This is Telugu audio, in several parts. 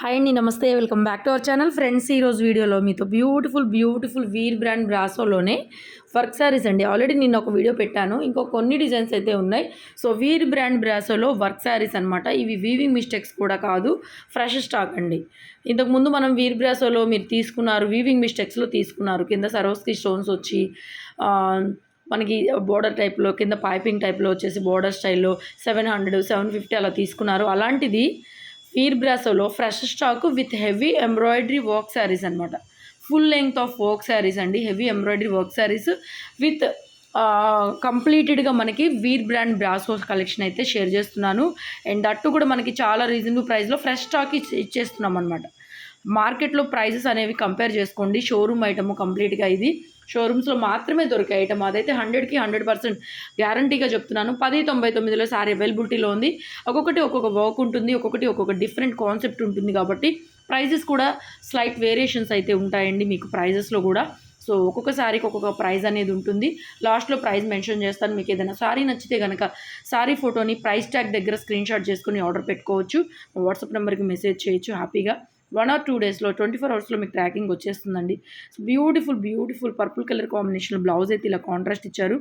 హాయ్ అండి నమస్తే welcome back to our channel friends ఈరోజు వీడియోలో మీతో బ్యూటిఫుల్ బ్యూటిఫుల్ వీర్ బ్రాండ్ బ్రాసోలోనే వర్క్ శారీస్ అండి. ఆల్రెడీ నేను ఒక వీడియో పెట్టాను. ఇంకో కొన్ని డిజైన్స్ అయితే ఉన్నాయి. సో వీర్ బ్రాండ్ బ్రాసోలో వర్క్ శారీస్ అనమాట ఇవి వీవింగ్ మిస్టేక్స్ కూడా కాదు. ఫ్రెష్ స్టాక్ అండి. ఇంతకుముందు మనం వీర్ బ్రాసోలో మీరు తీసుకున్నారు వీవింగ్ మిస్టేక్స్లో తీసుకున్నారు. కింద సరోస్కి స్టోన్స్ వచ్చి మనకి బోర్డర్ టైప్లో కింద పైపింగ్ టైప్లో వచ్చేసి బోర్డర్ స్టైల్లో సెవెన్ హండ్రెడ్ సెవెన్ ఫిఫ్టీ అలా తీసుకున్నారు. అలాంటిది Veer బ్రాసోలో fresh stock with heavy embroidery work sarees అనమాట full length of work sarees అండి heavy embroidery work sarees with కంప్లీటెడ్గా మనకి వీర్ బ్రాండ్ బ్రాసోస్ కలెక్షన్ అయితే షేర్ చేస్తున్నాను. అండ్ అట్టు కూడా మనకి చాలా రీజనబుల్ ప్రైస్లో ఫ్రెష్ స్టాక్ ఇచ్చేస్తున్నాం అనమాట మార్కెట్లో ప్రైజెస్ అనేవి కంపేర్ చేసుకోండి షోరూమ్ ఐటమ్ కంప్లీట్గా ఇది. షోరూమ్స్లో మాత్రమే దొరికే ఐటమ్. అదైతే హండ్రెడ్కి హండ్రెడ్ పర్సెంట్ గ్యారంటీగా చెప్తున్నాను. పది తొంభై తొమ్మిదిలో సారీ అవైలబిలిటీలో ఉంది. ఒక్కొక్కటి ఒక్కొక్క వర్క్ ఉంటుంది ఒక్కొక్కటి ఒక్కొక్క డిఫరెంట్ కాన్సెప్ట్ ఉంటుంది కాబట్టి ప్రైజెస్ కూడా స్లైట్ వేరియేషన్స్ అయితే ఉంటాయండి మీకు ప్రైజెస్లో కూడా. సో ఒక్కొక్క సారీకి ఒక్కొక్క ప్రైజ్ అనేది ఉంటుంది. లాస్ట్లో ప్రైస్ మెన్షన్ చేస్తాను. మీకు ఏదైనా సారీ నచ్చితే కనుక సారీ ఫోటోని ప్రైస్ ట్యాగ్ దగ్గర స్క్రీన్ షాట్ చేసుకుని ఆర్డర్ పెట్టుకోవచ్చు. వాట్సాప్ నెంబర్కి మెసేజ్ చేయొచ్చు హ్యాపీగా. వన్ ఆర్ టూ డేస్లో ట్వంటీ ఫోర్ అవర్స్లో మీకు ట్రాకింగ్ వచ్చేస్తుందండి. Beautiful beautiful purple colour combination blouse అయితే ఇలా కాంట్రాస్ట్ ఇచ్చారు.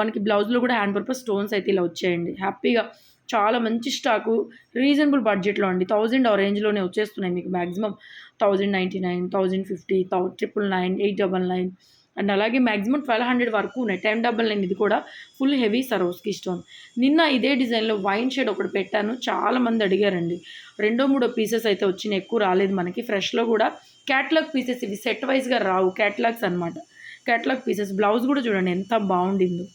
మనకి బ్లౌజ్లో కూడా హ్యాండ్ పర్పస్ స్టోన్స్ అయితే ఇలా వచ్చాయండి. హ్యాపీగా చాలా మంచి స్టాకు రీజనబుల్ బడ్జెట్లో అండి. థౌజండ్ ఆ రేంజ్లోనే వచ్చేస్తున్నాయి మీకు maximum thousand ninety nine thousand fifty thou triple nine eight double nine and అలాగే మ్యాక్సిమం ట్వెల్వ్ హండ్రెడ్ వరకు ఉన్నాయి. టెన్ డబల్ నైన్ ఇది కూడా ఫుల్ హెవీ సరోస్కి స్టోన్. నిన్న ఇదే డిజైన్లో వైన్ షేడ్ ఒకటి పెట్టాను. చాలా మంది అడిగారండి. రెండో మూడో పీసెస్ అయితే వచ్చినాయి. ఎక్కువ రాలేదు మనకి. ఫ్రెష్లో కూడా క్యాట్లాగ్ పీసెస్ ఇవి సెట్ వైజ్గా రావు. క్యాట్లాగ్స్ అనమాట క్యాట్లాగ్ పీసెస్. బ్లౌజ్ కూడా చూడండి ఎంత బాగుండిందో.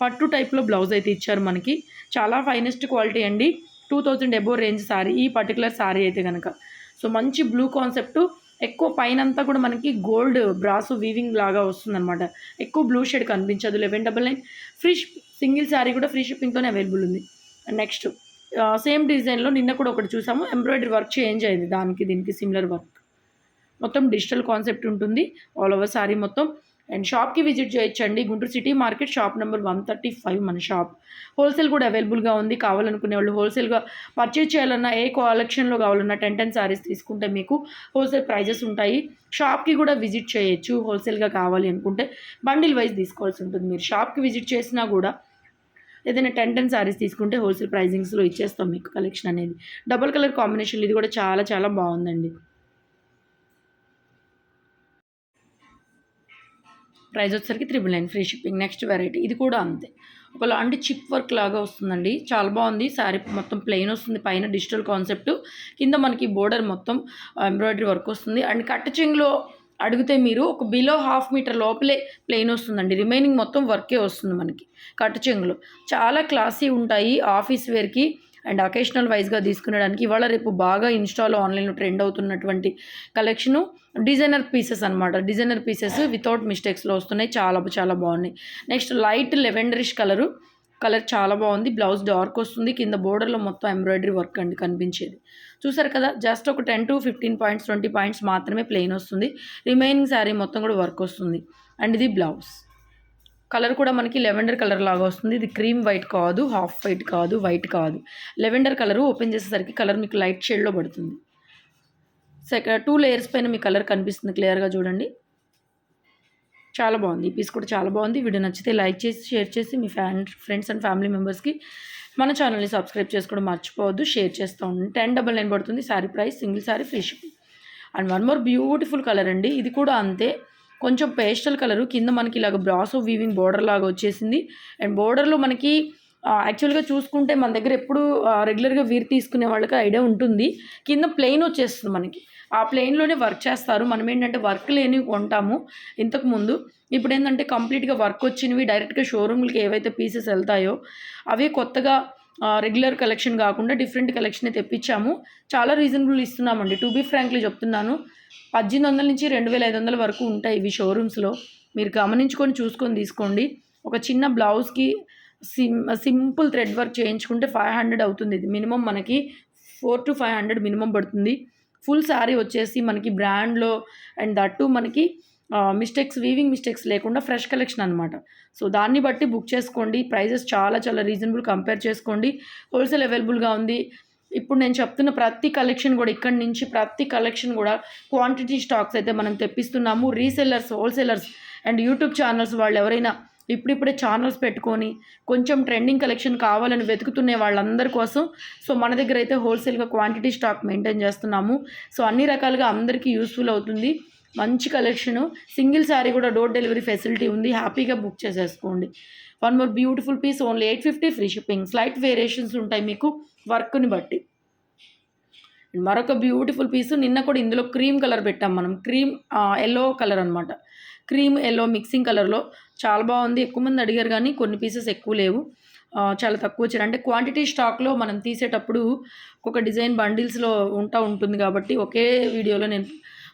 పట్టు టైప్లో బ్లౌజ్ అయితే ఇచ్చారు మనకి. చాలా ఫైనెస్ట్ క్వాలిటీ అండి. Two thousand above range sari. ఈ పర్టికులర్ సారీ అయితే కనుక సో మంచి బ్లూ కాన్సెప్ట్. ఎక్కువ పైన అంతా కూడా మనకి గోల్డ్ బ్రాసు వీవింగ్ లాగా వస్తుందన్నమాట. ఎక్కువ బ్లూ షేడ్ కనిపించదు eleven double nine. Free single sari కూడా ఫ్రీ షిప్పింగ్తోనే అవైలబుల్ ఉంది. నెక్స్ట్ సేమ్ డిజైన్లో నిన్న కూడా ఒకటి చూసాము. ఎంబ్రాయిడరీ వర్క్ చేంజ్ అయింది దానికి దీనికి సిమిలర్ వర్క్. మొత్తం డిజిటల్ కాన్సెప్ట్ ఉంటుంది. ఆల్ ఓవర్ శారీ మొత్తం అండ్ షాప్కి విజిట్ చేయొచ్చండి Guntur city market shop number one thirty five మన షాప్ హోల్సేల్ కూడా అవైలబుల్గా ఉంది. కావాలనుకునే వాళ్ళు హోల్సేల్గా పర్చేజ్ చేయాలన్నా ఏ కలెక్షన్లో కావాలన్నా టెన్ టెన్ సారీస్ తీసుకుంటే మీకు హోల్సేల్ ప్రైజెస్ ఉంటాయి. షాప్కి కూడా విజిట్ చేయొచ్చు. హోల్సేల్గా కావాలి అనుకుంటే బండిల్ వైజ్ తీసుకోవాల్సి ఉంటుంది. మీరు షాప్కి విజిట్ చేసినా కూడా ఏదైనా టెన్ టెన్ సారీస్ తీసుకుంటే హోల్సేల్ ప్రైజింగ్స్లో ఇచ్చేస్తాం మీకు కలెక్షన్ అనేది. డబుల్ కలర్ కాంబినేషన్ ఇది కూడా చాలా చాలా బాగుందండి. ప్రైస్ వచ్చేసరికి triple nine free shipping next variety. ఇది కూడా అంతే. ఒక లాంటి చిప్ వర్క్ లాగా వస్తుందండి. చాలా బాగుంది. శారీ మొత్తం ప్లెయిన్ వస్తుంది. పైన డిజిటల్ కాన్సెప్ట్. కింద మనకి బోర్డర్ మొత్తం ఎంబ్రాయిడరీ వర్క్ వస్తుంది. అండ్ కట్ చెంగులో అడిగితే మీరు ఒక బిలో హాఫ్ మీటర్ లోపలే ప్లెయిన్ వస్తుందండి. రిమైనింగ్ మొత్తం వర్కే వస్తుంది మనకి కట్ చెంగులో. చాలా క్లాసీ ఉంటాయి ఆఫీస్ వేర్కి అండ్ అకేషనల్ వైజ్గా తీసుకునేడానికి. ఇవాళ రేపు బాగా ఇన్స్టాలో ఆన్లైన్లో ట్రెండ్ అవుతున్నటువంటి కలెక్షను డిజైనర్ పీసెస్ అనమాట డిజైనర్ పీసెస్ వితౌట్ మిస్టేక్స్లో వస్తున్నాయి. చాలా చాలా బాగున్నాయి. Next light lavenderish colour. Colour చాలా బాగుంది. బ్లౌజ్ డార్క్ వస్తుంది. కింద బోర్డర్లో మొత్తం ఎంబ్రాయిడరీ వర్క్ అండి కనిపించేది. చూసారు కదా జస్ట్ ఒక ten to fifteen points twenty points మాత్రమే ప్లెయిన్ వస్తుంది. రిమైనింగ్ శారీ మొత్తం కూడా వర్క్ వస్తుంది. అండ్ ఇది బ్లౌజ్. కలర్ కూడా మనకి లెవెండర్ కలర్ లాగా వస్తుంది. ఇది క్రీమ్ వైట్ కాదు హాఫ్ వైట్ కాదు వైట్ కాదు. లెవెండర్ కలర్ ఓపెన్ చేసేసరికి కలర్ మీకు లైట్ షేడ్లో పడుతుంది. సెకండ్ టూ లేయర్స్ పైన మీ కలర్ కనిపిస్తుంది క్లియర్గా చూడండి. చాలా బాగుంది. ఈ పీస్ కూడా చాలా బాగుంది. వీడియో నచ్చితే లైక్ చేసి షేర్ చేసి మీ ఫ్యాన్ ఫ్రెండ్స్ అండ్ ఫ్యామిలీ మెంబర్స్కి మన ఛానల్ని సబ్స్క్రైబ్ చేసుకోవడం మర్చిపోవద్దు. షేర్ చేస్తూ ఉండండి. టెన్ డబల్ నైన్ పడుతుంది. Sari price single sari free shipping and one more beautiful colour అండి. ఇది కూడా అంతే. కొంచెం పేస్టల్ కలరు కింద మనకి ఇలాగ బ్రాసో వీవింగ్ బోర్డర్ లాగా వచ్చేసింది. అండ్ బోర్డర్లో మనకి యాక్చువల్గా చూసుకుంటే మన దగ్గర ఎప్పుడు రెగ్యులర్గా వీర్ తీసుకునే వాళ్ళకి ఐడియా ఉంటుంది. కింద ప్లెయిన్ వచ్చేస్తుంది మనకి. ఆ ప్లెయిన్లోనే వర్క్ చేస్తారు. మనం ఏంటంటే వర్క్ లేని కొంటాము ఇంతకు ముందు. ఇప్పుడు ఏంటంటే కంప్లీట్గా వర్క్ వచ్చినవి డైరెక్ట్గా షోరూమ్లకి ఏవైతే పీసెస్ వెళ్తాయో అవే కొత్తగా రెగ్యులర్ కలెక్షన్ కాకుండా డిఫరెంట్ కలెక్షన్ తెప్పించాము. చాలా రీజనబుల్ ఇస్తున్నామండి. టు బీ ఫ్రాంక్లీ చెప్తున్నాను పద్దెనిమిది వందల నుంచి రెండు వేల ఐదు వందల వరకు ఉంటాయి ఇవి షోరూమ్స్లో మీరు గమనించుకొని చూసుకొని తీసుకోండి. ఒక చిన్న బ్లౌజ్కి సిమ్ సింపుల్ థ్రెడ్ వర్క్ చేయించుకుంటే ఫైవ్ హండ్రెడ్ అవుతుంది. ఇది మినిమం మనకి four to five hundred minimum పడుతుంది. ఫుల్ శారీ వచ్చేసి మనకి బ్రాండ్లో అండ్ దట్టు మనకి మిస్టేక్స్ వీవింగ్ మిస్టేక్స్ లేకుండా ఫ్రెష్ కలెక్షన్ అనమాట సో దాన్ని బట్టి బుక్ చేసుకోండి. ప్రైజెస్ చాలా చాలా రీజనబుల్ కంపేర్ చేసుకోండి. హోల్సేల్ అవైలబుల్గా ఉంది. ఇప్పుడు నేను చెప్తున్న ప్రతి కలెక్షన్ కూడా ఇక్కడి నుంచి ప్రతి కలెక్షన్ కూడా క్వాంటిటీ స్టాక్స్ అయితే మనం తెప్పిస్తున్నాము. Resellers wholesalers and YouTube channels వాళ్ళు ఎవరైనా ఇప్పుడిప్పుడే ఛానల్స్ పెట్టుకొని కొంచెం ట్రెండింగ్ కలెక్షన్ కావాలని వెతుకుతున్న వాళ్ళందరి కోసం. సో మన దగ్గర అయితే హోల్సేల్గా క్వాంటిటీ స్టాక్ మెయింటైన్ చేస్తున్నాము. సో అన్ని రకాలుగా అందరికీ యూస్ఫుల్ అవుతుంది. మంచి కలెక్షను సింగిల్ శారీ కూడా డోర్ డెలివరీ ఫెసిలిటీ ఉంది. హ్యాపీగా బుక్ చేసేసుకోండి. One more beautiful piece only eight fifty free shipping slight variations ఉంటాయి మీకు వర్క్ని బట్టి. మరొక బ్యూటిఫుల్ పీస్ నిన్న కూడా ఇందులో క్రీమ్ కలర్ పెట్టాం మనం. క్రీమ్ ఎల్లో కలర్ అనమాట క్రీమ్ ఎల్లో మిక్సింగ్ కలర్లో. చాలా బాగుంది. ఎక్కువ మంది అడిగారు కానీ కొన్ని పీసెస్ ఎక్కువ లేవు. చాలా తక్కువ వచ్చారు అంటే క్వాంటిటీ స్టాక్లో మనం తీసేటప్పుడు ఒక డిజైన్ బండిల్స్లో ఉంటా ఉంటుంది కాబట్టి ఒకే వీడియోలో నేను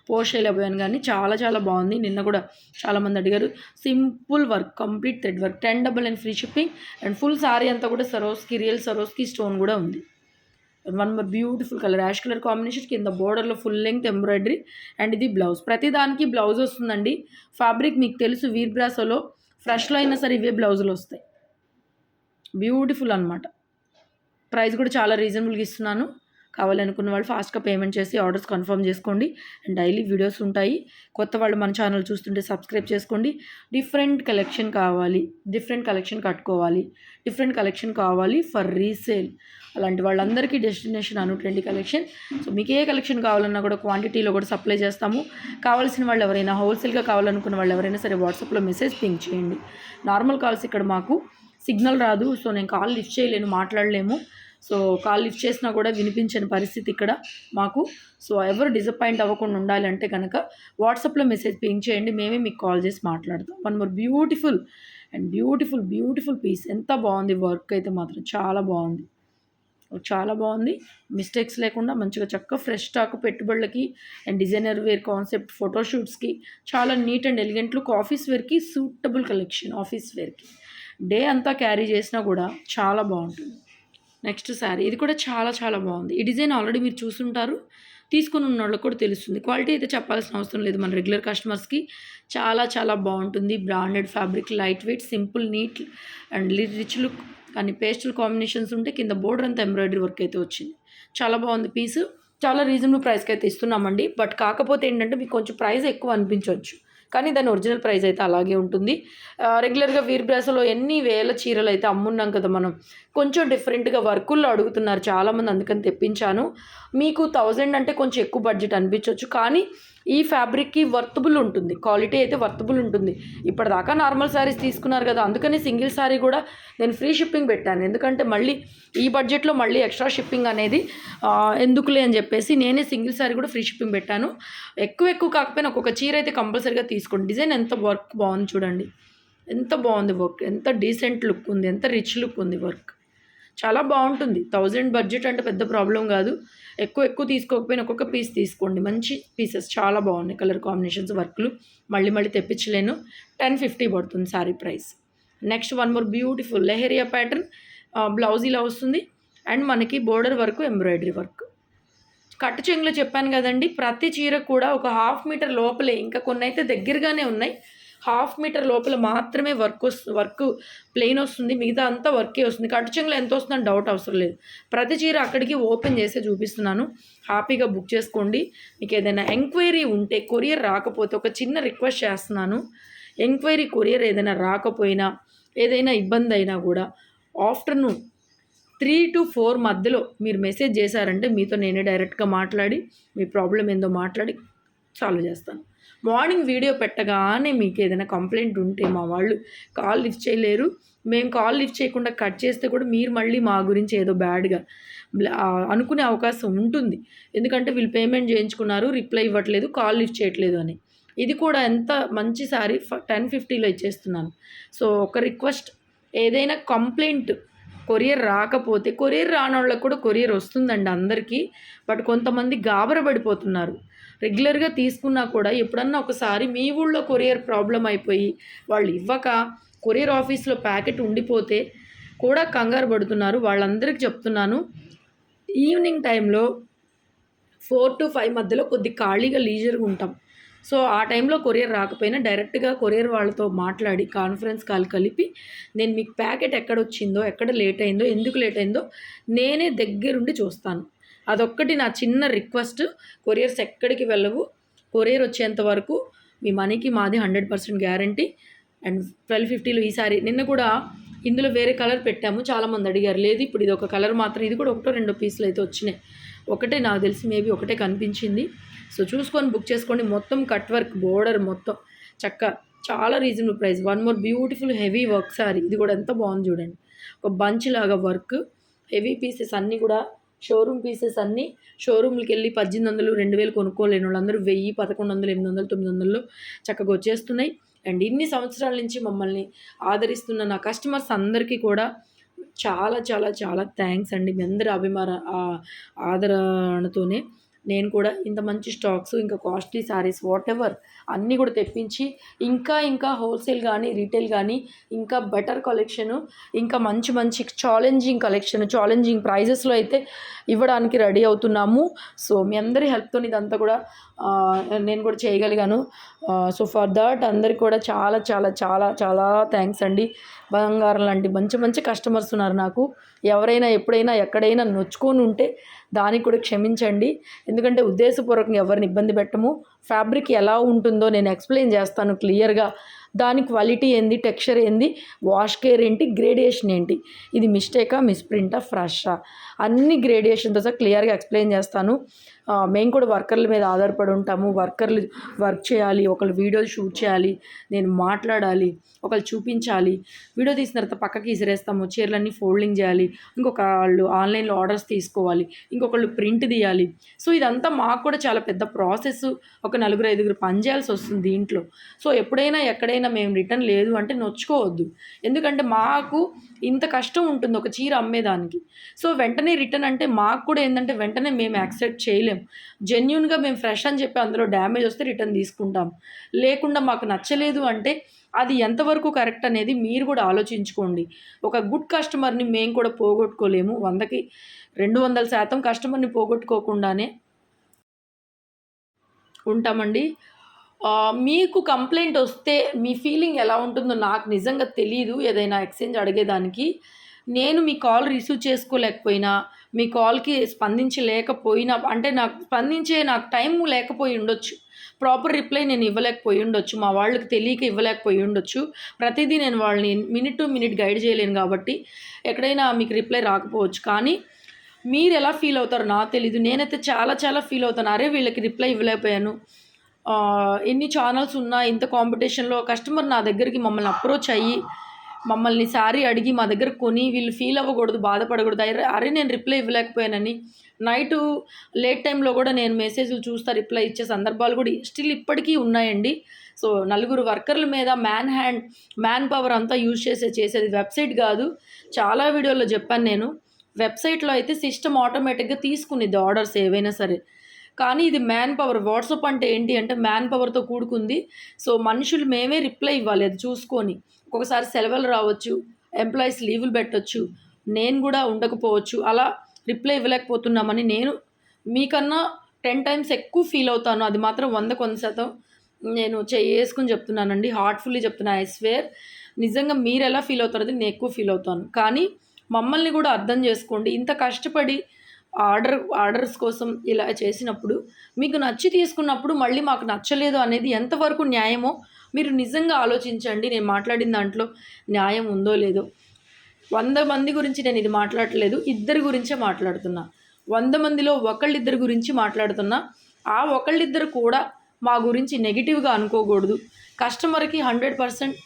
పోస్ట్ చేయలేకపోయాను కానీ చాలా చాలా బాగుంది. నిన్న కూడా చాలామంది అడిగారు simple work complete thread work ten double and free shipping and full sari అంతా కూడా సరోస్కి రియల్ సరోస్కి స్టోన్ కూడా ఉంది. One more beautiful colour ash colour combination కింద బోర్డర్లో ఫుల్ లెంగ్త్ ఎంబ్రాయిడరీ అండ్ ఇది బ్లౌజ్ ప్రతి దానికి బ్లౌజ్ వస్తుందండి. ఫ్యాబ్రిక్ మీకు తెలుసు వీర్బ్రాసోలో ఫ్రెష్లో అయినా సరే ఇవే బ్లౌజులు వస్తాయి. బ్యూటిఫుల్ అనమాట ప్రైస్ కూడా చాలా రీజనబుల్గా ఇస్తున్నాను. కావాలనుకున్న వాళ్ళు ఫాస్ట్గా పేమెంట్ చేసి ఆర్డర్స్ కన్ఫర్మ్ చేసుకోండి. అండ్ డైలీ వీడియోస్ ఉంటాయి. కొత్త వాళ్ళు మన ఛానల్ చూస్తుంటే సబ్స్క్రైబ్ చేసుకోండి. డిఫరెంట్ కలెక్షన్ కావాలి. డిఫరెంట్ కలెక్షన్ కట్టుకోవాలి. డిఫరెంట్ కలెక్షన్ కావాలి ఫర్ రీసేల్. అలాంటి వాళ్ళందరికీ డెస్టినేషన్ అను ట్రెండీ కలెక్షన్. సో మీకు ఏ కలెక్షన్ కావాలన్నా కూడా క్వాంటిటీలో కూడా సప్లై చేస్తాము. కావాల్సిన వాళ్ళు ఎవరైనా హోల్సేల్గా కావాలనుకున్న వాళ్ళు ఎవరైనా సరే వాట్సాప్లో మెసేజ్ పింక్ చేయండి. నార్మల్ కాల్స్ ఇక్కడ మాకు సిగ్నల్ రాదు. సో నేను కాల్ లిఫ్ట్ చేయలేను మాట్లాడలేము. సో కాల్ లిఫ్ట్ చేసినా కూడా వినిపించని పరిస్థితి ఇక్కడ మాకు. సో ఎవరు డిసప్పాయింట్ అవ్వకుండా ఉండాలంటే కనుక వాట్సాప్లో మెసేజ్ పింక్ చేయండి మేమే మీకు కాల్ చేసి మాట్లాడతాం. One more beautiful and beautiful beautiful piece. ఎంత బాగుంది వర్క్ అయితే మాత్రం. చాలా బాగుంది. చాలా బాగుంది. మిస్టేక్స్ లేకుండా మంచిగా చక్కగా ఫ్రెష్ స్టాక్ పెట్టుబడులకి అండ్ డిజైనర్ వేర్ కాన్సెప్ట్ ఫోటోషూట్స్కి చాలా నీట్ అండ్ ఎలిగెంట్లు ఆఫీస్ వేర్కి సూటబుల్ కలెక్షన్ ఆఫీస్ వేర్కి డే అంతా క్యారీ చేసినా కూడా చాలా బాగుంటుంది. నెక్స్ట్ శారీ. ఇది కూడా చాలా చాలా బాగుంది. ఈ డిజైన్ ఆల్రెడీ మీరు చూసుంటారు. తీసుకుని ఉన్న వాళ్ళకి కూడా తెలుస్తుంది. క్వాలిటీ అయితే చెప్పాల్సిన అవసరం లేదు మన రెగ్యులర్ కస్టమర్స్కి. చాలా చాలా బాగుంటుంది. Branded fabric light weight simple neat and rich look కానీ పేస్టల్ కాంబినేషన్స్ ఉంటే కింద బోర్డర్ అంతా ఎంబ్రాయిడరీ వర్క్ అయితే వచ్చింది. చాలా బాగుంది పీసు. చాలా రీజనబుల్ ప్రైస్కి అయితే ఇస్తున్నామండి. బట్ కాకపోతే ఏంటంటే మీకు కొంచెం ప్రైస్ ఎక్కువ అనిపించవచ్చు కానీ దాని ఒరిజినల్ ప్రైస్ అయితే అలాగే ఉంటుంది. రెగ్యులర్గా వీర్ బ్రాసలో ఎన్ని వేల చీరలు అయితే అమ్మున్నాం కదా మనం. కొంచెం డిఫరెంట్గా వర్కుల్లో అడుగుతున్నారు చాలామంది అందుకని తెప్పించాను. మీకు థౌజండ్ అంటే కొంచెం ఎక్కువ బడ్జెట్ అనిపించవచ్చు కానీ ఈ ఫ్యాబ్రిక్కి వర్తబుల్ ఉంటుంది. క్వాలిటీ అయితే వర్తబుల్ ఉంటుంది. ఇప్పటిదాకా నార్మల్ శారీస్ తీసుకున్నారు కదా అందుకని సింగిల్ శారీ కూడా నేను ఫ్రీ షిప్పింగ్ పెట్టాను. ఎందుకంటే మళ్ళీ ఈ బడ్జెట్లో మళ్ళీ ఎక్స్ట్రా షిప్పింగ్ అనేది ఎందుకులే అని చెప్పేసి నేనే సింగిల్ శారీ కూడా ఫ్రీ షిప్పింగ్ పెట్టాను. ఎక్కువ ఎక్కువ కాకపోయినా ఒక్కొక్క చీర అయితే కంపల్సరీగా తీసుకోండి. డిజైన్ ఎంత వర్క్ బాగుంది చూడండి. ఎంత బాగుంది వర్క్. ఎంత డీసెంట్ లుక్ ఉంది. ఎంత రిచ్ లుక్ ఉంది వర్క్. చాలా బాగుంటుంది. థౌజండ్ బడ్జెట్ అంటే పెద్ద ప్రాబ్లం కాదు. ఎక్కువ ఎక్కువ తీసుకోకపోయినా ఒక్కొక్క పీస్ తీసుకోండి. మంచి పీసెస్ చాలా బాగున్నాయి కలర్ కాంబినేషన్స్ వర్క్లు. మళ్ళీ మళ్ళీ తెప్పించలేను. టెన్ ఫిఫ్టీ పడుతుంది sari price next one more beautiful leheriya pattern blouse ఇలా వస్తుంది. అండ్ మనకి బోర్డర్ వర్క్ ఎంబ్రాయిడరీ వర్క్ కట్టు చెంగులో చెప్పాను కదండి ప్రతి చీర కూడా ఒక హాఫ్ మీటర్ లోపలే ఇంకా కొన్ని అయితే దగ్గరగానే ఉన్నాయి. హాఫ్ మీటర్ లోపల మాత్రమే వర్క్ వస్తుంది వర్క్ ప్లెయిన్ వస్తుంది. మిగతా అంతా వర్కే వస్తుంది. కట్టు చెంగులో ఎంత వస్తుందని డౌట్ అవసరం లేదు. ప్రతి చీర అక్కడికి ఓపెన్ చేసే చూపిస్తున్నాను. హ్యాపీగా బుక్ చేసుకోండి. మీకు ఏదైనా ఎంక్వైరీ ఉంటే కొరియర్ రాకపోతే ఒక చిన్న రిక్వెస్ట్ చేస్తున్నాను. ఎంక్వైరీ కొరియర్ ఏదైనా రాకపోయినా ఏదైనా ఇబ్బంది అయినా కూడా ఆఫ్టర్నూన్ త్రీ టు ఫోర్ మధ్యలో మీరు మెసేజ్ చేశారంటే మీతో నేనే డైరెక్ట్గా మాట్లాడి మీ ప్రాబ్లం ఏందో మాట్లాడి సాల్వ్ చేస్తాను. మార్నింగ్ వీడియో పెట్టగానే మీకు ఏదైనా కంప్లైంట్ ఉంటే మా వాళ్ళు కాల్ లిఫ్ట్ చేయలేరు. మేము కాల్ లిఫ్ట్ చేయకుండా కట్ చేస్తే కూడా మీరు మళ్ళీ మా గురించి ఏదో బ్యాడ్గా అనుకునే అవకాశం ఉంటుంది. ఎందుకంటే వీళ్ళు పేమెంట్ చేయించుకున్నారు రిప్లై ఇవ్వట్లేదు కాల్ లిఫ్ట్ చేయట్లేదు అని. ఇది కూడా ఎంత మంచి సారీ టెన్ ఫిఫ్టీలో ఇచ్చేస్తున్నాను. సో ఒక రిక్వెస్ట్ ఏదైనా కంప్లైంట్ కొరియర్ రాకపోతే కొరియర్ రానోళ్ళకి కూడా కొరియర్ వస్తుందండి అందరికీ. బట్ కొంతమంది గాబరపడిపోతున్నారు. రెగ్యులర్గా తీసుకున్నా కూడా ఎప్పుడన్నా ఒకసారి మీ ఊళ్ళో కొరియర్ ప్రాబ్లం అయిపోయి వాళ్ళు ఇవ్వక కొరియర్ ఆఫీస్లో ప్యాకెట్ ఉండిపోతే కూడా కంగారు పడుతున్నారు. వాళ్ళందరికీ చెప్తున్నాను. ఈవినింగ్ టైంలో ఫోర్ టు ఫైవ్ మధ్యలో కొద్ది ఖాళీగా లీజర్గా ఉంటాం. సో ఆ టైంలో కొరియర్ రాకపోయినా డైరెక్ట్గా కొరియర్ వాళ్ళతో మాట్లాడి కాన్ఫరెన్స్ కాల్ కలిపి నేను మీకు ప్యాకెట్ ఎక్కడ వచ్చిందో ఎక్కడ లేట్ అయిందో ఎందుకు లేట్ అయిందో నేనే దగ్గరుండి చూస్తాను. అదొక్కటి నా చిన్న రిక్వెస్ట్. కొరియర్స్ ఎక్కడికి వెళ్ళవు. కొరియర్ వచ్చేంత వరకు మీ మనీకి మాది hundred percent guarantee. And twelve ఫిఫ్టీలో ఈసారి నిన్న కూడా ఇందులో వేరే కలర్ పెట్టాము. చాలామంది అడిగారు లేదు ఇప్పుడు ఇది ఒక కలర్ మాత్రం ఇది కూడా ఒకటో రెండో పీసులు అయితే వచ్చినాయి. ఒకటే నాకు తెలిసి మేబీ ఒకటే కనిపించింది. సో చూసుకొని బుక్ చేసుకోండి. మొత్తం కట్ వర్క్ బోర్డర్ మొత్తం. చక్క చాలా reasonable price. One more beautiful heavy work sari. ఇది కూడా ఎంత బాగుంది చూడండి. ఒక బంచ్ లాగా వర్క్. హెవీ పీసెస్ అన్నీ కూడా షోరూమ్ పీసెస్ అన్నీ షోరూమ్కి వెళ్ళి పద్దెనిమిది వందలు రెండు వేలు కొనుక్కోలేని వాళ్ళందరూ వెయ్యి పదకొండు వందలు ఎనిమిది వందలు తొమ్మిది వందలు చక్కగా వచ్చేస్తున్నాయి. అండ్ ఇన్ని సంవత్సరాల నుంచి మమ్మల్ని ఆదరిస్తున్న నా కస్టమర్స్ అందరికీ కూడా చాలా చాలా చాలా థ్యాంక్స్ అండి. మీ అందరి అభిమాన ఆదరణతోనే నేను కూడా ఇంత మంచి స్టాక్స్ ఇంకా కాస్ట్లీ సారీస్ వాట్ ఎవర్ అన్నీ కూడా తెప్పించి ఇంకా ఇంకా హోల్సేల్ కానీ రీటైల్ కానీ ఇంకా బెటర్ కలెక్షను ఇంకా మంచి మంచి ఛాలెంజింగ్ కలెక్షన్ ఛాలెంజింగ్ ప్రైజెస్లో అయితే ఇవ్వడానికి రెడీ అవుతున్నాము. సో మీ అందరి హెల్ప్తో ఇదంతా కూడా నేను కూడా చేయగలిగాను. సో ఫర్ దట్ అందరికి కూడా చాలా చాలా చాలా చాలా థ్యాంక్స్ అండి. బంగారం లాంటి మంచి మంచి కస్టమర్స్ ఉన్నారు నాకు. ఎవరైనా ఎప్పుడైనా ఎక్కడైనా నొచ్చుకొని ఉంటే దానికి కూడా క్షమించండి. ఎందుకంటే ఉద్దేశపూర్వకంగా ఎవరిని ఇబ్బంది పెట్టము. ఫ్యాబ్రిక్ ఎలా ఉంటుందో నేను ఎక్స్ప్లెయిన్ చేస్తాను క్లియర్గా. దాని క్వాలిటీ ఏంది? టెక్స్చర్ ఏంది? వాష్ కేర్ ఏంటి? గ్రేడియేషన్ ఏంటి? ఇది మిస్టేకా? మిస్ప్రింటా? ఫ్రెషా అన్ని గ్రేడియేషన్తో సహా క్లియర్గా ఎక్స్ప్లెయిన్ చేస్తాను. మేము కూడా వర్కర్ల మీద ఆధారపడి ఉంటాము. వర్కర్లు వర్క్ చేయాలి ఒకళ్ళు వీడియోలు షూట్ చేయాలి నేను మాట్లాడాలి ఒకళ్ళు చూపించాలి. వీడియో తీసిన తర్వాత పక్కకి ఇసిరేస్తాము చీరలన్నీ ఫోల్డింగ్ చేయాలి ఇంకొక వాళ్ళు ఆన్లైన్లో ఆర్డర్స్ తీసుకోవాలి ఇంకొకళ్ళు ప్రింట్ తీయాలి. సో ఇదంతా మాకు కూడా చాలా పెద్ద ప్రాసెస్. ఒక నలుగురు ఐదుగురు పని చేయాల్సి వస్తుంది దీంట్లో. సో ఎప్పుడైనా ఎక్కడైనా మేము రిటర్న్ లేదు అంటే నొచ్చుకోవద్దు. ఎందుకంటే మాకు ఇంత కష్టం ఉంటుంది ఒక చీర అమ్మేదానికి. సో వెంటనే రిటర్న్ అంటే మాకు కూడా ఏంటంటే వెంటనే మేము యాక్సెప్ట్ చేయలేం జెన్యున్గా మేము ఫ్రెష్ అని చెప్పి అందులో డ్యామేజ్ వస్తే రిటర్న్ తీసుకుంటాం. లేకుండా మాకు నచ్చలేదు అంటే అది ఎంతవరకు కరెక్ట్ అనేది మీరు కూడా ఆలోచించుకోండి. ఒక గుడ్ కస్టమర్ని మేము కూడా పోగొట్టుకోలేము. వందకి రెండు వందల శాతం కస్టమర్ని పోగొట్టుకోకుండానే ఉంటామండి. మీకు కంప్లైంట్ వస్తే మీ ఫీలింగ్ ఎలా ఉంటుందో నాకు నిజంగా తెలియదు ఏదైనా ఎక్స్చేంజ్ అడిగేదానికి నేను మీ కాల్ రిసీవ్ చేసుకోలేకపోయినా మీ కాల్కి స్పందించలేకపోయినా అంటే నాకు స్పందించే నాకు టైం లేకపోయి ఉండొచ్చు. ప్రాపర్ రిప్లై నేను ఇవ్వలేకపోయి ఉండొచ్చు. మా వాళ్ళకి తెలియక ఇవ్వలేకపోయి ఉండొచ్చు. ప్రతిదీ నేను వాళ్ళని మినిట్ టు మినిట్ గైడ్ చేయలేను కాబట్టి ఎక్కడైనా మీకు రిప్లై రాకపోవచ్చు. కానీ మీరు ఎలా ఫీల్ అవుతారో నాకు తెలీదు. నేనైతే చాలా చాలా ఫీల్ అవుతాను. అరే వీళ్ళకి రిప్లై ఇవ్వలేకపోయాను. ఎన్ని ఛానల్స్ ఉన్నా ఇంత కాంపిటీషన్లో కస్టమర్ నా దగ్గరికి మమ్మల్ని అప్రోచ్ అయ్యి మమ్మల్ని సారీ అడిగి మా దగ్గర కొని వీళ్ళు ఫీల్ అవ్వకూడదు బాధపడకూడదు. అరే అరే నేను రిప్లై ఇవ్వలేకపోయానని నైట్ లేట్ టైంలో కూడా నేను మెసేజ్లు చూస్తా రిప్లై ఇచ్చే సందర్భాలు కూడా స్టిల్ ఇప్పటికీ ఉన్నాయండి. సో నలుగురు వర్కర్ల మీద మ్యాన్ హ్యాండ్ మ్యాన్ పవర్ అంతా యూజ్ చేసే చేసేది వెబ్సైట్ కాదు. చాలా వీడియోల్లో చెప్పాను నేను. వెబ్సైట్లో అయితే సిస్టమ్ ఆటోమేటిక్గా తీసుకునిద్ది ఆర్డర్స్ ఏవైనా సరే. కానీ ఇది మ్యాన్ పవర్ వాట్సాప్ అంటే ఏంటి అంటే మ్యాన్ పవర్తో కూడుకుంది. సో మనుషులు మేమే రిప్లై ఇవ్వాలి అది చూసుకొని. ఒక్కొక్కసారి సెలవులు రావచ్చు ఎంప్లాయీస్ లీవులు పెట్టవచ్చు నేను కూడా ఉండకపోవచ్చు అలా రిప్లై ఇవ్వలేకపోతున్నామని నేను మీకన్నా టెన్ టైమ్స్ ఎక్కువ ఫీల్ అవుతాను. అది మాత్రం వంద కొంత శాతం నేను చేసుకుని చెప్తున్నానండి. హార్ట్ఫుల్లీ చెప్తున్నా ఐ స్వేర్ నిజంగా మీరు ఎలా ఫీల్ అవుతారో అది నేను ఎక్కువ ఫీల్ అవుతాను. కానీ మమ్మల్ని కూడా అర్థం చేసుకోండి. ఇంత కష్టపడి ఆర్డర్ ఆర్డర్స్ కోసం ఇలా చేసినప్పుడు మీకు నచ్చి తీసుకున్నప్పుడు మళ్ళీ మాకు నచ్చలేదు అనేది ఎంతవరకు న్యాయమో మీరు నిజంగా ఆలోచించండి నేను మాట్లాడిన దాంట్లో న్యాయం ఉందో లేదో. వంద మంది గురించి నేను ఇది మాట్లాడట్లేదు ఇద్దరి గురించే మాట్లాడుతున్నా. వంద మందిలో ఒకళ్ళిద్దరి గురించి మాట్లాడుతున్నా. ఆ ఒకళ్ళిద్దరు కూడా మా గురించి నెగిటివ్గా అనుకోకూడదు. కస్టమర్కి హండ్రెడ్ పర్సెంట్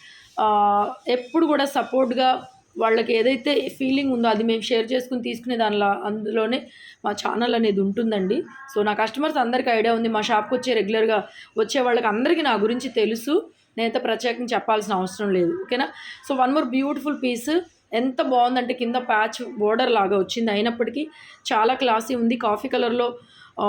ఎప్పుడు కూడా సపోర్ట్గా వాళ్ళకి ఏదైతే ఫీలింగ్ ఉందో అది మేము షేర్ చేసుకుని తీసుకునే దానిలో అందులోనే మా ఛానల్ అనేది ఉంటుందండి. సో నా కస్టమర్స్ అందరికీ ఐడియా ఉంది. మా షాప్కి వచ్చే రెగ్యులర్గా వచ్చే వాళ్ళకి అందరికీ నా గురించి తెలుసు. నేనైతే ప్రత్యేకంగా చెప్పాల్సిన అవసరం లేదు. ఓకేనా so one more beautiful piece ఎంత బాగుందంటే కింద ప్యాచ్ బోర్డర్ లాగా వచ్చింది. అయినప్పటికీ చాలా క్లాసీ ఉంది. కాఫీ కలర్లో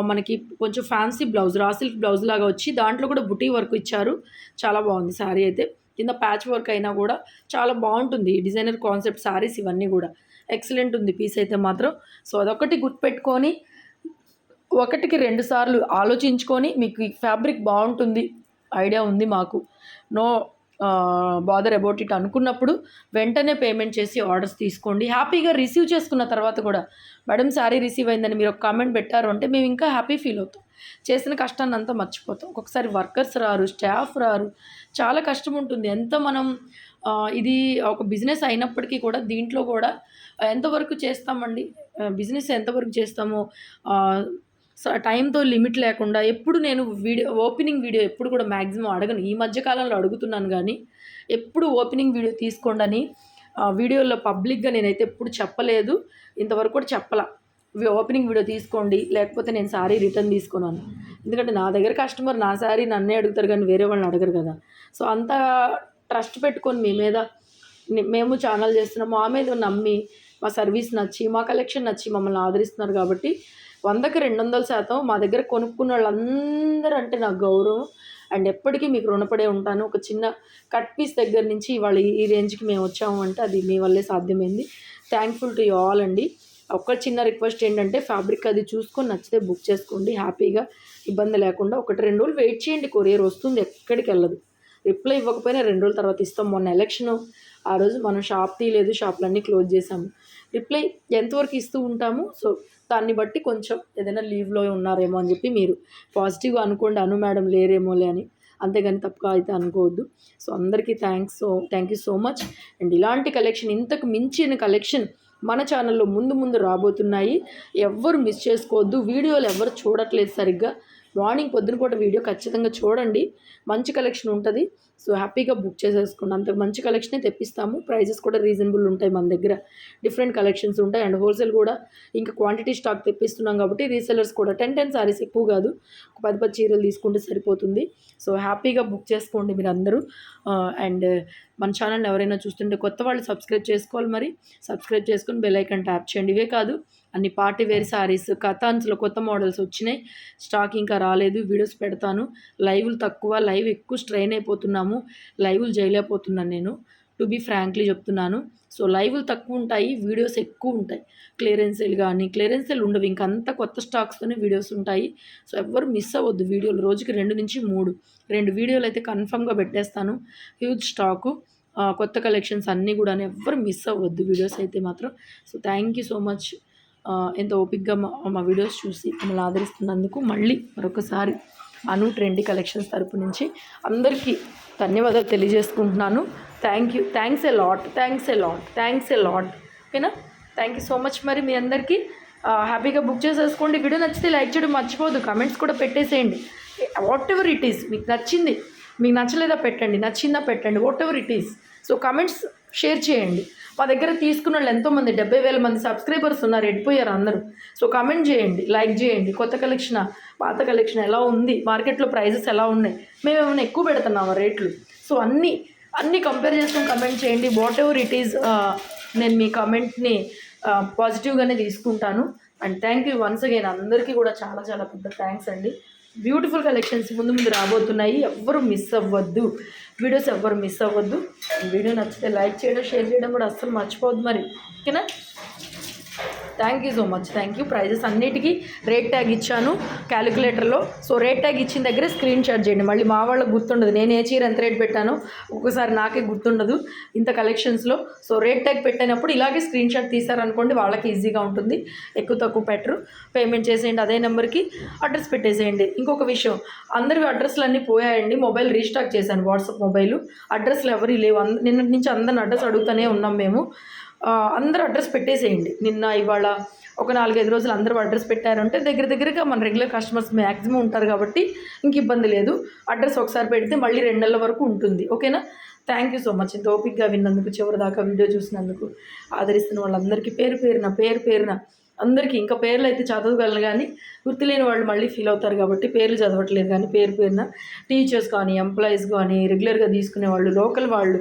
మనకి కొంచెం fancy blouse raw silk blouse లాగా వచ్చి దాంట్లో కూడా బుటీ వర్క్ ఇచ్చారు. చాలా బాగుంది శారీ అయితే. కింద ప్యాచ్ వర్క్ అయినా కూడా చాలా బాగుంటుంది డిజైనర్ కాన్సెప్ట్ శారీస్ ఇవన్నీ కూడా. ఎక్సలెంట్ ఉంది పీస్ అయితే మాత్రం. సో అదొకటి గుర్తుపెట్టుకొని ఒకటికి రెండు సార్లు ఆలోచించుకొని మీకు ఫ్యాబ్రిక్ బాగుంటుంది ఐడియా ఉంది మాకు. నో బాదర్ అబౌట్ ఇట్ అనుకున్నప్పుడు వెంటనే పేమెంట్ చేసి ఆర్డర్స్ తీసుకోండి. హ్యాపీగా రిసీవ్ చేసుకున్న తర్వాత కూడా మేడం శారీ రిసీవ్ అయిందని మీరు ఒక కామెంట్ పెట్టారు అంటే మేము ఇంకా హ్యాపీ ఫీల్ అవుతాం. చేసిన కష్టాన్ని అంతా మర్చిపోతాం. ఒక్కొక్కసారి వర్కర్స్ రారు స్టాఫ్ రారు. చాలా కష్టం ఉంటుంది. ఎంత మనం ఇది ఒక బిజినెస్ అయినప్పటికీ కూడా దీంట్లో కూడా ఎంతవరకు చేస్తామండి? బిజినెస్ ఎంతవరకు చేస్తామో సో టైంతో లిమిట్ లేకుండా ఎప్పుడు నేను వీడియో ఓపెనింగ్ వీడియో ఎప్పుడు కూడా మ్యాక్సిమం అడగను. ఈ మధ్య కాలంలో అడుగుతున్నాను కానీ ఎప్పుడు ఓపెనింగ్ వీడియో తీసుకోండి అని ఆ, వీడియోలో పబ్లిక్గా నేనైతే ఎప్పుడు చెప్పలేదు. ఇంతవరకు కూడా చెప్పలా. ఓపెనింగ్ వీడియో తీసుకోండి లేకపోతే నేను శారీ రిటర్న్ తీసుకున్నాను ఎందుకంటే నా దగ్గర కస్టమర్ నా శారీ నన్నే అడుగుతారు కానీ వేరే వాళ్ళని అడగరు కదా. సో అంత ట్రస్ట్ పెట్టుకొని మీ మీద మేము ఛానల్ చేస్తున్నాము మా మీద నమ్మి మా సర్వీస్ నచ్చి మా కలెక్షన్ నచ్చి మమ్మల్ని ఆదరిస్తున్నారు కాబట్టి వందకి రెండు వందల శాతం మా దగ్గర కొనుక్కున్న వాళ్ళందరూ అంటే నాకు గౌరవం. అండ్ ఎప్పటికీ మీకు రుణపడే ఉంటాను. ఒక చిన్న కట్ పీస్ దగ్గర నుంచి ఇవాళ ఈ- రేంజ్కి మేము వచ్చాము అంటే అది మీ వల్లే సాధ్యమైంది. థ్యాంక్ఫుల్ టు యూ ఆల్ అండి. ఒక్క చిన్న రిక్వెస్ట్ ఏంటంటే ఫ్యాబ్రిక్ అది చూసుకొని నచ్చితే బుక్ చేసుకోండి. హ్యాపీగా ఇబ్బంది లేకుండా ఒకటి రెండు రోజులు వెయిట్ చేయండి. కొరియర్ వస్తుంది ఎక్కడికి వెళ్ళదు. రిప్లై ఇవ్వకపోయినా రెండు రోజుల తర్వాత ఇస్తాం. మొన్న ఎలక్షన్ ఆ రోజు మనం షాప్ తీయలేదు షాపులన్నీ క్లోజ్ చేసాము రిప్లై ఎంతవరకు ఇస్తూ ఉంటాము? సో దాన్ని బట్టి కొంచెం ఏదైనా లీవ్లో ఉన్నారేమో అని చెప్పి మీరు పాజిటివ్గా అనుకోండి అను మేడం లేరేమోలే అని. అంతేగాని తప్పుగా అయితే అనుకోవద్దు. సో అందరికీ thanks. So thank you so much. And ఇలాంటి కలెక్షన్ ఇంతకు మించిన కలెక్షన్ మన ఛానల్లో ముందు ముందు రాబోతున్నాయి. ఎవ్వరు మిస్ చేసుకోవద్దు. వీడియోలు ఎవరు చూడట్లేదు సరిగ్గా. మార్నింగ్ పొద్దున పూట వీడియో ఖచ్చితంగా చూడండి. మంచి కలెక్షన్ ఉంటుంది. సో హ్యాపీగా బుక్ చేసేసుకోండి అంత మంచి కలెక్షనే తెప్పిస్తాము. ప్రైజెస్ కూడా రీజనబుల్ ఉంటాయి మన దగ్గర. డిఫరెంట్ కలెక్షన్స్ ఉంటాయి. అండ్ హోల్సేల్ కూడా ఇంకా క్వాంటిటీ స్టాక్ తెప్పిస్తున్నాం కాబట్టి రీసెలర్స్ కూడా టెన్ టెన్ సారీస్ ఎక్కువ కాదు. ఒక పది పది చీరలు తీసుకుంటే సరిపోతుంది. సో హ్యాపీగా బుక్ చేసుకోండి మీరు అందరూ అండ్ uh, uh, మన ఛానల్ ఎవరైనా చూస్తుంటే కొత్త వాళ్ళు సబ్స్క్రైబ్ చేసుకోవాలి మరి. సబ్స్క్రైబ్ చేసుకొని బెల్ ఐకాన్ ట్యాప్ చేయండి. ఇవే కాదు అన్ని పార్టీ వేర్ సారీస్ కథాన్స్లో కొత్త మోడల్స్ వచ్చినాయి. స్టాక్ ఇంకా రాలేదు వీడియోస్ పెడతాను. లైవ్లు తక్కువ లైవ్ ఎక్కువ స్ట్రెయిన్ అయిపోతున్నాము. లైవ్లు చేయలేకపోతున్నాను నేను. టు బీ ఫ్రాంక్లీ చెప్తున్నాను. సో లైవ్లు తక్కువ ఉంటాయి వీడియోస్ ఎక్కువ ఉంటాయి. క్లియరెన్సీలు కానీ క్లియరెన్సీలు ఉండవు. ఇంకంత కొత్త స్టాక్స్తోనే వీడియోస్ ఉంటాయి. సో ఎవ్వరు మిస్ అవ్వద్దు వీడియోలు. రోజుకి రెండు నుంచి మూడు. రెండు వీడియోలు అయితే కన్ఫర్మ్గా పెట్టేస్తాను. Huge stock. కొత్త కలెక్షన్స్ అన్నీ కూడా ఎవ్వరు మిస్ అవ్వద్దు. వీడియోస్ అయితే మాత్రం. So thank you so much. ఎంత ఓపిక్గా మా మా వీడియోస్ చూసి మమ్మల్ని ఆదరిస్తున్నందుకు మళ్ళీ మరొకసారి అను ట్రెండీ కలెక్షన్స్ తరపు నుంచి అందరికీ ధన్యవాదాలు తెలియజేసుకుంటున్నాను. Thank you thanks a lot thanks a lot thanks a lot ఓకేనా? థ్యాంక్ యూ సో మచ్ మరి మీ అందరికీ హ్యాపీగా బుక్ చేసేసుకోండి. వీడియో నచ్చితే లైక్ చేయడం మర్చిపోదు కమెంట్స్ కూడా పెట్టేసేయండి. వాట్ ఎవర్ ఇట్ ఈస్ మీకు నచ్చింది మీకు నచ్చలేదా పెట్టండి. నచ్చిందా పెట్టండి. Whatever it is so comments share చేయండి. మా దగ్గర తీసుకున్న వాళ్ళు ఎంతోమంది డెబ్బై వేల మంది సబ్స్క్రైబర్స్ ఉన్నారు ఎడిపోయారు అందరూ. సో కమెంట్ చేయండి లైక్ చేయండి. కొత్త కలెక్షన్ పాత కలెక్షన్ ఎలా ఉంది? మార్కెట్లో ప్రైజెస్ ఎలా ఉన్నాయి? మేము ఏమైనా ఎక్కువ పెడుతున్నాము రేట్లు? సో అన్నీ అన్నీ కంపేర్ చేసుకొని కమెంట్ చేయండి. వాట్ ఎవర్ ఇట్ ఈస్ నేను మీ కమెంట్ని పాజిటివ్గానే తీసుకుంటాను. And thank you once again అందరికీ కూడా చాలా చాలా పెద్ద థ్యాంక్స్ అండి. బ్యూటిఫుల్ కలెక్షన్స్ ముందు ముందు రాబోతున్నాయి. ఎవ్వరు మిస్ అవ్వద్దు. వీడియోస్ ఎవ్వరు మిస్ అవ్వద్దు. వీడియో నచ్చితే లైక్ చేయడం షేర్ చేయడం కూడా అస్సలు మర్చిపోవద్దు మరి. ఓకేనా? Thank you so much thank you prizes అన్నిటికీ రేట్ ట్యాగ్ ఇచ్చాను క్యాలిక్యులేటర్లో సో రేట్ ట్యాగ్ ఇచ్చిన దగ్గరే స్క్రీన్ షాట్ చేయండి. మళ్ళీ మా వాళ్ళకి గుర్తుండదు. నేను ఏ చీర ఎంత రేట్ పెట్టానో ఒక్కొక్కసారి నాకే గుర్తుండదు ఇంత కలెక్షన్స్లో సో రేట్ ట్యాగ్ పెట్టినప్పుడు ఇలాగే స్క్రీన్ షాట్ తీసారనుకోండి వాళ్ళకి ఈజీగా ఉంటుంది. ఎక్కువ తక్కువ పెట్టరు. పేమెంట్ చేసేయండి అదే నెంబర్కి అడ్రస్ పెట్టేసేయండి. ఇంకొక విషయం అందరి అడ్రస్లు అన్నీ పోయాయండి. మొబైల్ రీస్టాక్ చేశాను. WhatsApp mobile. అడ్రస్లు ఎవరి లేవు. అంద నిన్నటి నుంచి అందరిని అడ్రస్ అడుగుతూనే ఉన్నాం మేము. అందరూ అడ్రస్ పెట్టేసేయండి. నిన్న ఇవాళ ఒక నాలుగైదు రోజులు అందరూ అడ్రస్ పెట్టారంటే దగ్గర దగ్గరగా మన రెగ్యులర్ కస్టమర్స్ మ్యాక్సిమం ఉంటారు కాబట్టి ఇంక ఇబ్బంది లేదు. అడ్రస్ ఒకసారి పెడితే మళ్ళీ రెండు నెలల వరకు ఉంటుంది. ఓకేనా? థ్యాంక్ యూ సో మచ్ ఇంత ఓపిక్గా విన్నందుకు చివరి దాకా వీడియో చూసినందుకు ఆదరిస్తున్న వాళ్ళందరికీ పేరు పేరున పేరు పేరున అందరికీ ఇంకా పేర్లు అయితే చదవగలను కానీ గుర్తులేని వాళ్ళు మళ్ళీ ఫీల్ అవుతారు కాబట్టి పేర్లు చదవట్లేదు కానీ పేరు పేరున టీచర్స్ కానీ ఎంప్లాయీస్ కానీ రెగ్యులర్గా తీసుకునే వాళ్ళు లోకల్ వాళ్ళు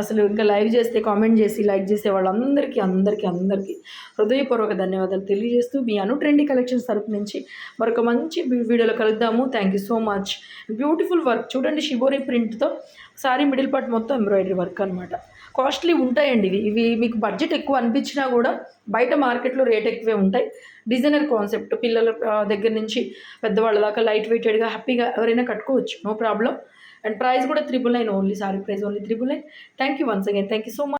అసలు ఇంకా లైవ్ చేస్తే కామెంట్ చేసి లైక్ చేసే వాళ్ళందరికీ అందరికీ అందరికీ హృదయపూర్వక ధన్యవాదాలు తెలియజేస్తూ మీ అను ట్రెండీ కలెక్షన్స్ తరపు నుంచి మరొక మంచి వీడియోలో కలుద్దాము. Thank you so much beautiful work చూడండి షిబోరి ప్రింట్తో సారీ మిడిల్ పార్ట్ మొత్తం ఎంబ్రాయిడరీ వర్క్ అనమాట కాస్ట్లీ ఉంటాయండి ఇవి. ఇవి మీకు బడ్జెట్ ఎక్కువ అనిపించినా కూడా బయట మార్కెట్లో రేట్ ఎక్కువే ఉంటాయి. డిజైనర్ కాన్సెప్ట్ పిల్లల దగ్గర నుంచి పెద్దవాళ్ళ దాకా లైట్ వెయిటెడ్గా హ్యాపీగా ఎవరైనా కట్టుకోవచ్చు. నో ప్రాబ్లం అండ్ ప్రైస్ కూడా triple nine only sorry price only triple nine thank you once again thank you so much